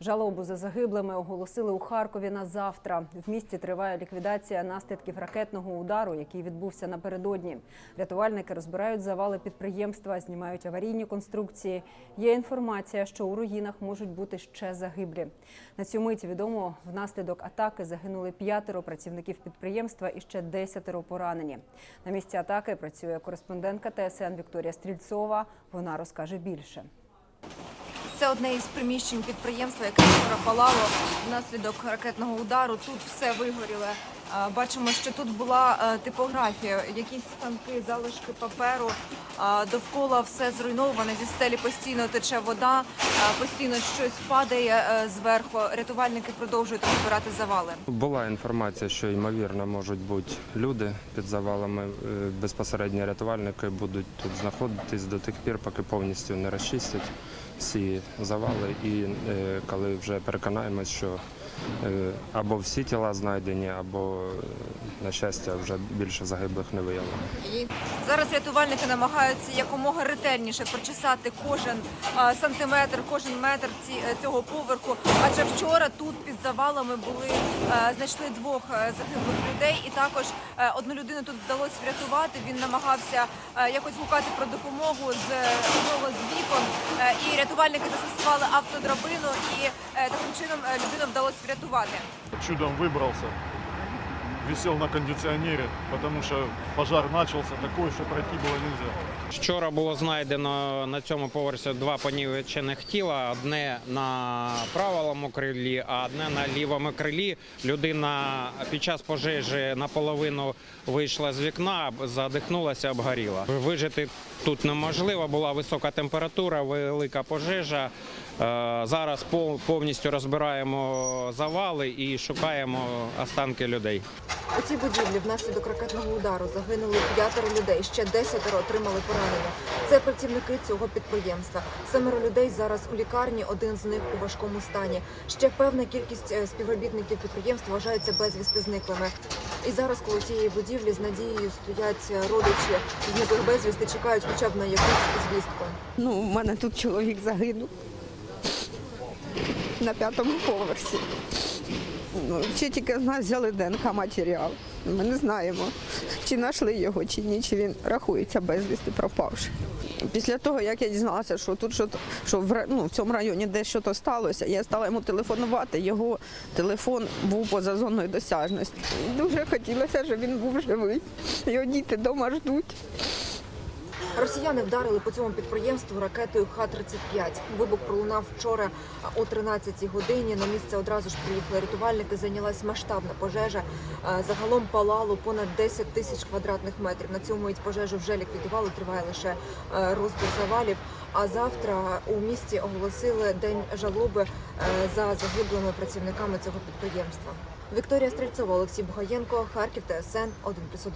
Жалобу за загиблими оголосили у Харкові на завтра. В місті триває ліквідація наслідків ракетного удару, який відбувся напередодні. Рятувальники розбирають завали підприємства, знімають аварійні конструкції. Є інформація, що у руїнах можуть бути ще загиблі. На цю мить відомо, внаслідок атаки загинули п'ятеро працівників підприємства і ще десятеро поранені. На місці атаки працює кореспондентка ТСН Вікторія Стрільцова. Вона розкаже більше. Це одне із приміщень підприємства, яке вчора палало внаслідок ракетного удару. Тут все вигоріло. Бачимо, що тут була е, типографія, якісь станки, залишки паперу. Довкола все зруйноване. Зі стелі постійно тече вода, постійно щось падає е, зверху. Рятувальники продовжують розбирати завали. Була інформація, що ймовірно можуть бути люди під завалами. Е, Безпосередньо рятувальники будуть тут знаходитись до тих пір, поки повністю не розчистять всі завали. І коли вже переконаємось, що або всі тіла знайдені, або, е, на щастя, вже більше загиблих не виявлено. Зараз рятувальники намагаються якомога ретельніше прочесати кожен сантиметр, кожен метр е, цього поверху. Адже вчора тут під завалами були е, знайшли двох е, загиблих людей, і також е, одну людину тут вдалося врятувати. Він намагався е, якось гукати про допомогу з е, одного з вікон. Е, І рятувальники застосували автодрабину, і е, таким чином е, людину вдалося врятувати. чудом выбрался. Висел на кондиционере, потому что пожар начался такой, что пройти было нельзя. Вчора було знайдено на цьому поверсі два понівечених тіла: одне на правому крилі, а одне на лівому крилі. Людина під час пожежі наполовину вийшла з вікна, задихнулася, обгоріла. Вижити тут неможливо, була висока температура, велика пожежа. Е, Зараз пов- повністю розбираємо завали і шукаємо останки людей. У цій будівлі внаслідок ракетного удару загинули п'ятеро людей, ще десятеро отримали поранення. Це працівники цього підприємства. Семеро людей зараз у лікарні, один з них у важкому стані. Ще певна кількість е, співробітників підприємства вважаються безвісти зниклими. І зараз коло цієї будівлі з надією стоять е, родичі зниклих безвісти, чекають хоча б на якусь звістку. Ну, у мене тут чоловік загинув на п'ятому поверсі. Ну, ще тільки з нас взяли ДНК матеріал. Ми не знаємо, чи знайшли його, чи ні, чи він рахується безвісти пропавши. Після того, як я дізналася, що тут що, що в, ну, в цьому районі десь щось сталося, я стала йому телефонувати. Його телефон був поза зоною досяжності. Дуже хотілося, щоб він був живий. Його діти вдома ждуть. Росіяни вдарили по цьому підприємству ракетою Х-35. Вибух пролунав вчора о 13-й годині. На місце одразу ж приїхали рятувальники. Зайнялась масштабна пожежа. Е, Загалом палало понад 10 тисяч квадратних метрів. На цьому пожежу вже ліквідували. Триває лише е, розбір завалів. А завтра у місті оголосили день жалоби е, за загиблими працівниками цього підприємства. Вікторія Стрельцова, Олексій Бугаєнко, Харків, ТСН 1+,1.